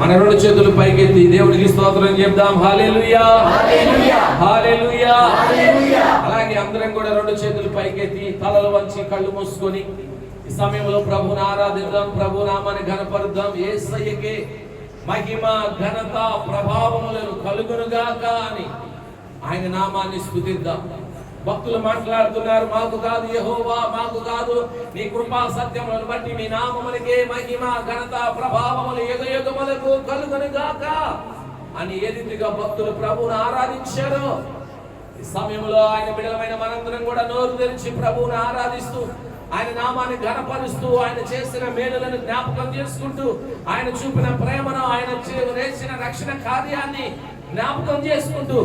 మన రెండు చేతులు పైకెత్తి దేవుడికి స్తోత్రం చెప్దాం. హాలేలుయా అలాగే అందరం కూడా రెండు చేతులు పైకెత్తి తలలు వంచి కళ్ళు మూసుకొని ఈ సమయంలో ప్రభుని ఆరాధిద్దాం ప్రభు నామాన్ని ఘనపరుద్దాం. యేసయ్యకే మహిమ ఘనత ప్రభావములను కలుగునుగాక అని ఆయన నామాన్ని స్తుతిద్దాం భక్తులు మాట్లాడుతున్నారు మాకు కాదు యహోవా మాకు కాదు. నీ కృపా సత్యములను బట్టి మీ నామములకే మహిమ ఘనత ప్రభావములు యుగ యుగములకు కలుగునుగాక అని ఏ రీతిగా భక్తులు ప్రభువును ఆరాధించారు ఈ సమయంలో ఆయన బిడలమైన మనందరం కూడా నోరు తెరిచి ప్రభువుని ఆరాధిస్తూ ఆయన నామాన్ని ఘనపరుస్తూ ఆయన చేసిన మేలులను జ్ఞాపకం చేసుకుంటూ ఆయన చూపిన ప్రేమను ఆయన చేసిన రక్షణ కార్యాన్ని జ్ఞాపకం చేసుకుంటూ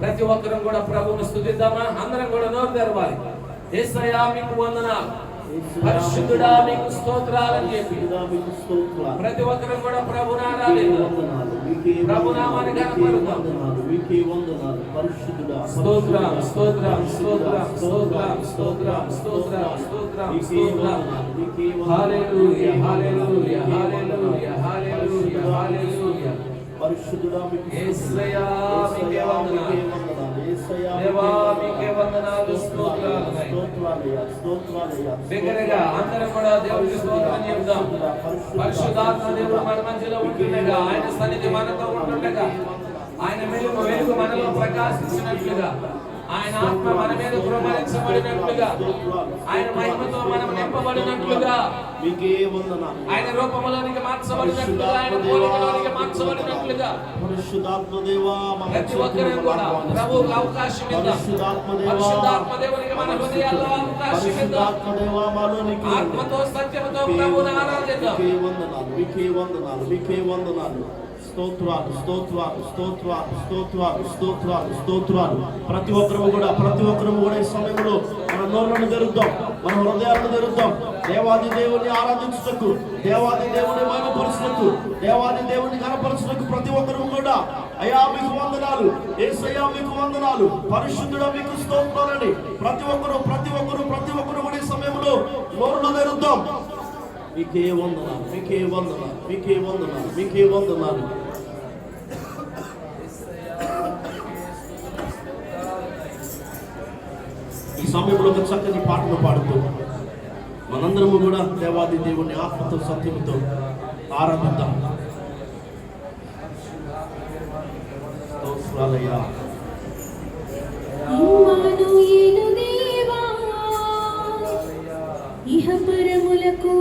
ప్రతి ఒక్కరం కూడా ప్రభువుని స్తుతిద్దామా అందరం కూడా నోరు తెరవాలి. యేసయ్యా మీకు వందనాలు. పరిశుద్ధుడా మీకు స్తోత్రాలని చెప్పి. ప్రతి ఒక్కరం కూడా ఘనపరుద్దాం. వందనాలు మీకే వందనాలు పరిశుద్ధుడా స్తోత్రం స్తోత్రం స్తోత్రం స్తోత్రం స్తోత్రం స్తోత్రం మీకే స్తోత్రం వందనాలు, మీకే వందనాలు, హల్లెలూయా మీకే హల్లెలూయా వందనాలు, హల్లెలూయా హల్లెలూయా హల్లెలూయా పరిశుద్ధుడా మీకు యేసయ్యా, మీకే వందనాలు. యేసయ్యా, దేవా, మీకే వందనాలు, స్తోత్రాలు. స్తోత్రాలయ్యా, స్తోత్రాలయ్యా, బిగ్గరగా అందరం కూడా దేవుడికి స్తోత్రం చెప్దాం. పరిశుద్ధాత్మ దేవుడు మన మధ్యలో ఉంటుండగా ఆయన సన్నిధి మనతో ఉంటుండగా ఆయన వెలుగు వెలుగు మనలో ప్రకాశించినట్లుగా. ఆయన ఆత్మ మన మీద కృమరించబడినట్లుగా ఆయన మహిమతో మనం నింపబడినట్లుగా మీకే వందనాలు ఆయన రూపంలోనికి మార్చబడినట్లుగా ఆయన పోలికలోనికి మార్చబడినట్లుగా పరిశుద్ధాత్మ దేవా మా ప్రతి ఒక్కరూ కూడా ప్రభువుకు అవకాశం ఇద్దాం పరిశుద్ధాత్మ దేవా పరిశుద్ధాత్మ దేవునికి మన హృదయాల్లో అవకాశం ఇద్దాం పరిశుద్ధాత్మ దేవా మాలోనికి ఆత్మతో సత్యముతో ప్రభువుని ఆరాధిద్దాం మీకే వందనాలు మీకే వందనాలు మీకే వందనాలు స్తోత్రాలు స్తోత్రాలు స్తోత్రాలు స్తోత్రాలు స్తోత్రాలు స్తోత్రాలు. ప్రతి ఒక్కరు కూడా ప్రతి ఒక్కరు కూడా ఈ సమయంలో మన నోళ్ళను తెరుద్దాం మన హృదయాలను తెరుద్దాం. దేవాది దేవుని ఆరాధించుటకు దేవాది దేవుని మహిమపరచుటకు దేవాది దేవుని కనపరచుటకు ప్రతి ఒక్కరు కూడా అయ్యా మీకు వందనాలు ఏసయ్యా మీకు వందనాలు. పరిశుద్ధుడ మీకు స్తోత్రాలని ప్రతి ఒక్కరు ప్రతి ఒక్కరు ప్రతి ఒక్కరు కూడా ఈ సమయంలో నోరును తెరుద్దాం. మీకే వందనాలు మీకే వందనాలు మీకే వందనాలు మీకే వందనాలు. ఈ సమయంలో ఒక చక్కని పాటలు పాడుతూ మనందరము కూడా దేవాది దేవుని ఆత్మతో సత్యంతో ఆరాధిద్దాం. స్తోత్రాలయ్యా. ఇహ పరములకు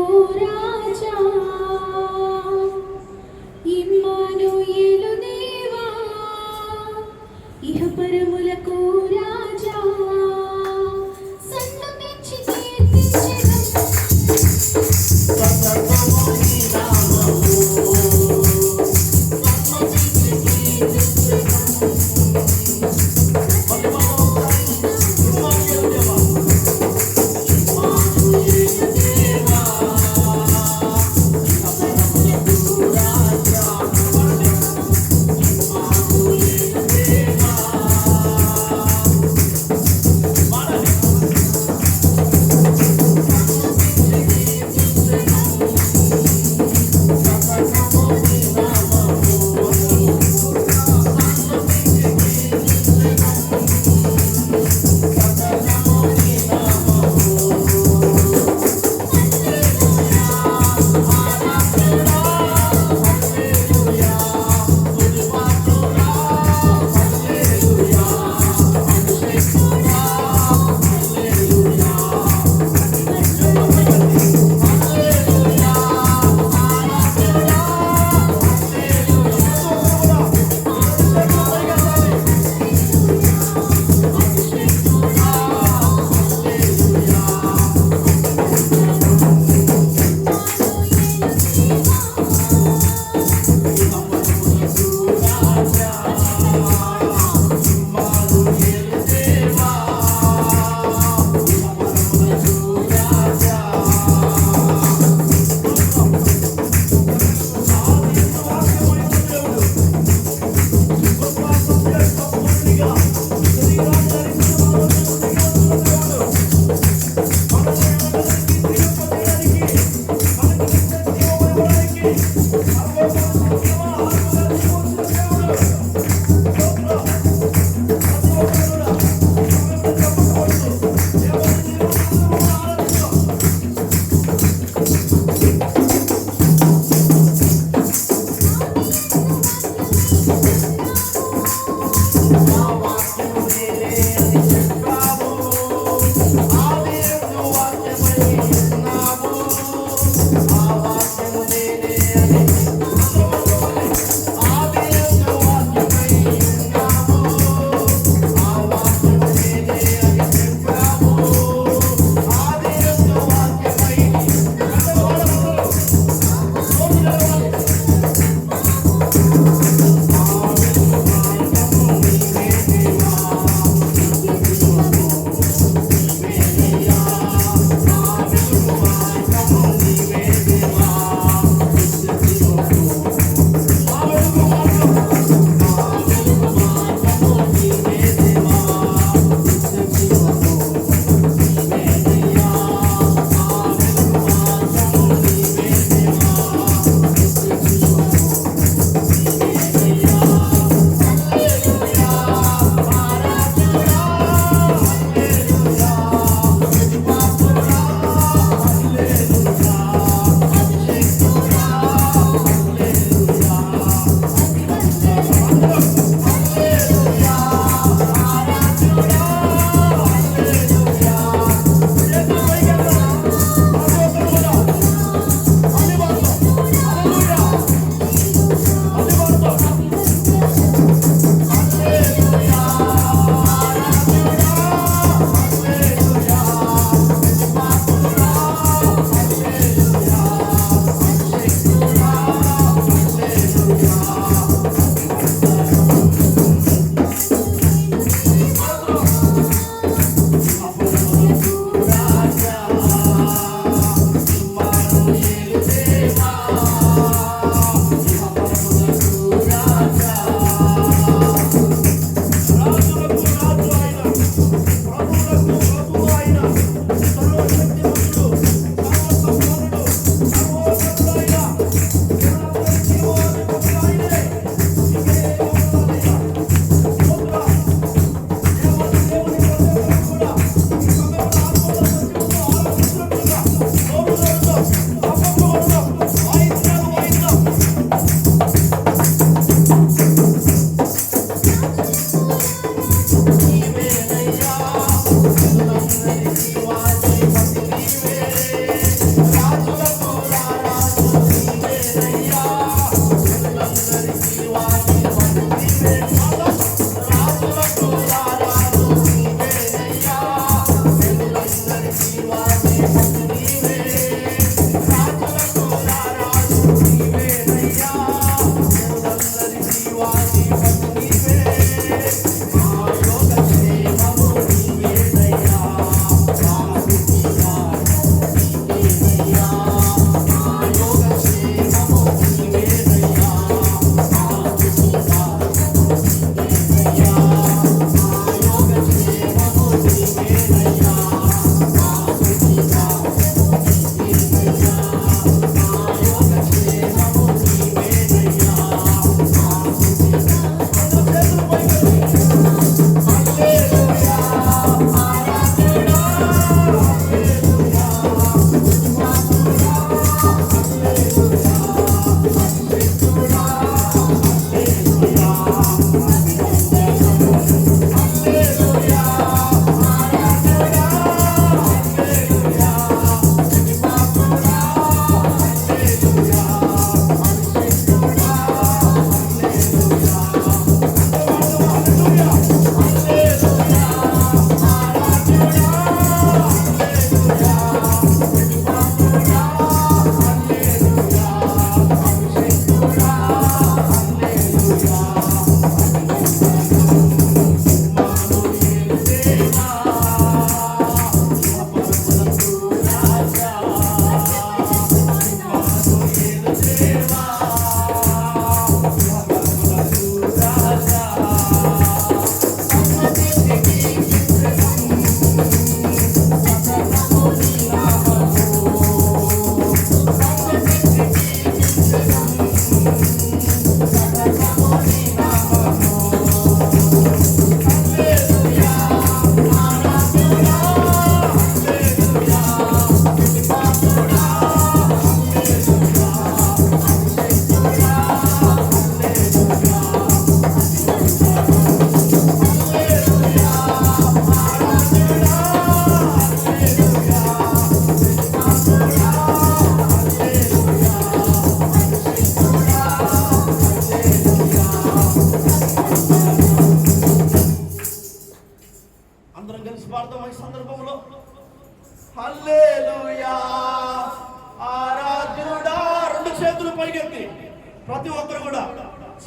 ప్రతి ఒక్కరు కూడా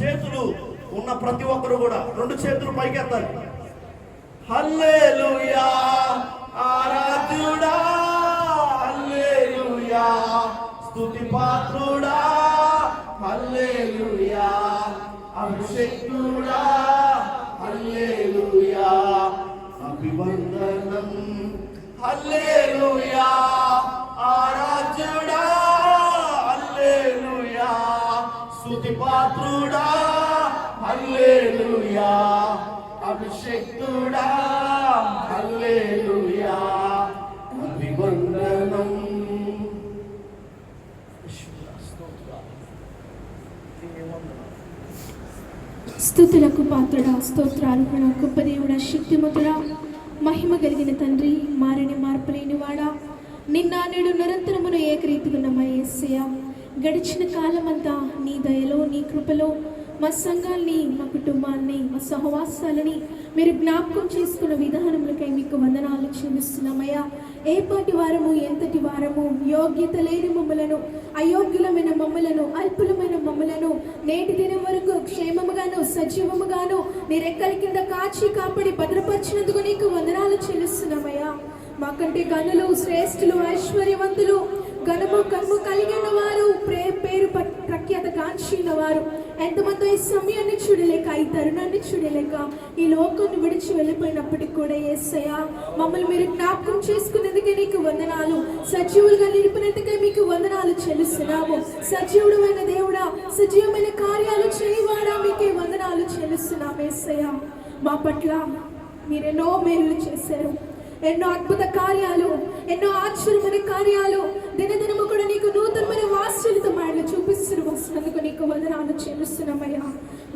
చేతులు ఉన్న ప్రతి ఒక్కరు కూడా రెండు చేతులు పైకెత్తాలి. హల్లెలూయా! ఆరాధ్యుడా! హల్లెలూయా! స్తుతి పాత్రుడా! హల్లెలూయా! అభిషేకుడా హల్లెలూయా! అభివందనం! హల్లెలూయా! అభిషేక్తుడా హల్లెలూయా. అభివందనం స్థుతులకు పాత్రుడా స్తోత్రాలు గొప్ప దేవుడా శక్తిమంతుడా. మహిమ కలిగిన తండ్రి మారని మార్పులేని వాడా. నిన్న నేడు నిరంతరమును ఏకరీతిగా మా యేసయ్య గడిచిన కాలమంతా నీ దయలో నీ కృపలో మా సంఘాల్ని మా కుటుంబాన్ని మా సహవాసాలని మీరు జ్ఞాపకం చేసుకున్న విధానములకై మీకు వందనాలు చెల్లిస్తున్నామయ్యా. ఏ పాటి వారము ఎంతటి వారము యోగ్యత లేని మమ్మలను అయోగ్యులమైన మమ్మలను అల్పులమైన మమ్మలను నేటి దినం వరకు క్షేమముగాను సజీవముగాను నీ రెక్కల కింద కాచి కాపాడి భద్రపరిచినందుకు నీకు వందనాలు చెల్లిస్తున్నామయ్యా. మాకంటే గనులు శ్రేష్ఠులు ఐశ్వర్యవంతులు ఘనము కనుము కలిగిన వారు ప్రే పేరు ప్రఖ్యాత కాంక్షిన వారు. ఎంతమంది ఈ సమయాన్ని చూడలేక ఈ తరుణాన్ని చూడలేక ఈ లోకాన్ని విడిచి వెళ్ళిపోయినప్పటికి కూడా ఏసయ్యా మమ్మల్ని మీరు జ్ఞాపకం చేసుకునేందుకే నీకు వందనాలు. సజీవులుగా నిలిపినందుకే మీకు వందనాలు చెల్లిస్తున్నాము. సజీవుడమైన దేవుడా సజీవమైన కార్యాలు చేయవాడా మీకే వందనాలు చెల్లిస్తున్నాము ఏసయ్యా. మా పట్ల మీరెన్నో మేలు చేశారు. ఎన్నో అద్భుత కార్యాలు ఎన్నో ఆశ్చర్యమైన కార్యాలు దినదినము కూడా నీకు నూతనమైన వాత్సల్యత మాయలు చూపిస్తున్న వస్తున్నందుకు నీకు వందనాలు చెల్లిస్తున్నామయ్యా.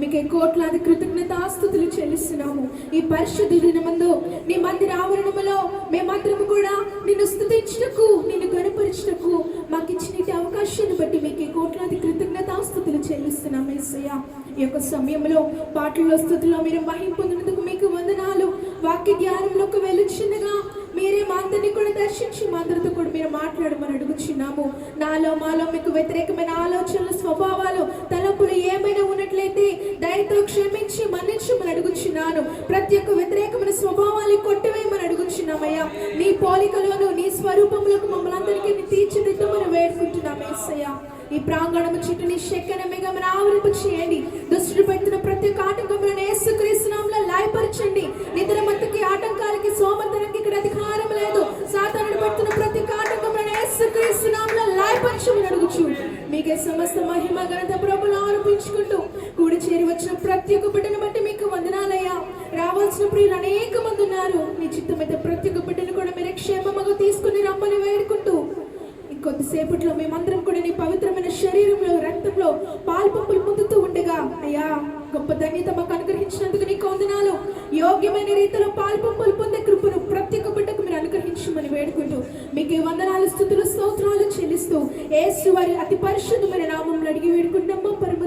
మీకే కోట్లాది కృతజ్ఞత ఆస్తుతులు చెల్లిస్తున్నాము. ఈ పరిశుద్ధ దినమందు నీ మందిర ఆవరణములో మేమందరము కూడా నిన్ను స్థుతించటకు నిన్ను కనపరచటకు మాకు ఇచ్చిన అవకాశాన్ని బట్టి మీకే కోట్లాది కృతజ్ఞత ఆస్తుతులు చెల్లిస్తున్నాం ఏసయ్యా. ఈ యొక్క సమయంలో పాటల్లో స్థుతిలో మీరు మహిం పొందినందుకు మీకు వందనాలు. వాక్య ధ్యానంలోకి వెళ్ళుచుండగా మీరే మా అందరినీ కూడా దర్శించి మా అందరితో కూడా మీరు మాట్లాడమని అడుగుచున్నాము. నాలో మాలో మీకు వ్యతిరేకమైన ఆలోచనలు స్వభావాలు తలపులు ఏమైనా ఉన్నట్లయితే దయతో క్షమించి మన్నించమని అడుగుచున్నాను. ప్రతి ఒక్క వ్యతిరేకమైన స్వభావాలు కొట్టివేయమని అడుగుచున్నామయ్యా. నీ పోలికలోను నీ స్వరూపములకు మమ్మల్ని అందరికీ తీర్చిదిద్దమని వేడుకుంటున్నాం ఏసయ్యా. ఈ ప్రాంగణము చుట్టూ నీ శక్కన మిగమని ఆవరింపు చేయండి దుష్టుడు పెట్టిన ప్రతి ఒక్క ఆటంకములను లాయపరచండి నిద్రమత్తకి ఆటంకాలకి సోమర్థనకి ఇక్కడ అధికారం లేదు. సాతానుడు పడుతున్న ప్రతి ఒక్క ఆటంకములను లాయపరచమని అడుగుచు. మీకే సమస్త మహిమ ఘనత ప్రభులు ఆరోపించుకుంటూ కూడి చేరి వచ్చిన ప్రతి ఒక్క బిడ్డను బట్టి మీకు వందనాలయ్యా. రావాల్సిన ప్రియులు అనేక మంది ఉన్నారు. మీ చిత్తమైతే ప్రతి ఒక్క బిడ్డను కూడా మీరు క్షేమముగా తీసుకుని రమ్మని వేడుకుంటూ ఇంకొద్దిసేపట్లో మేమందరం కూడా నీ పవిత్రమైన శరీరంలో రక్తంలో పాల్పంపులు పొందుతూ ఉండగా అయ్యా గొప్ప ధన్యత మాకు వందనాలు. యోగ్యమైన రీతిలో పాల్పంపులు పొందే కృపను ప్రతి ఒక్క బిడ్డకు మీరు అనుగ్రహించమని వేడుకుంటూ మీకు ఈ వందనాలు స్థుతులు స్తోత్రాలు చెల్లిస్తూ ఏసు వారి అతి పరిశుద్ధమైన నామంలో అడిగి వేడుకుంటాం పరమ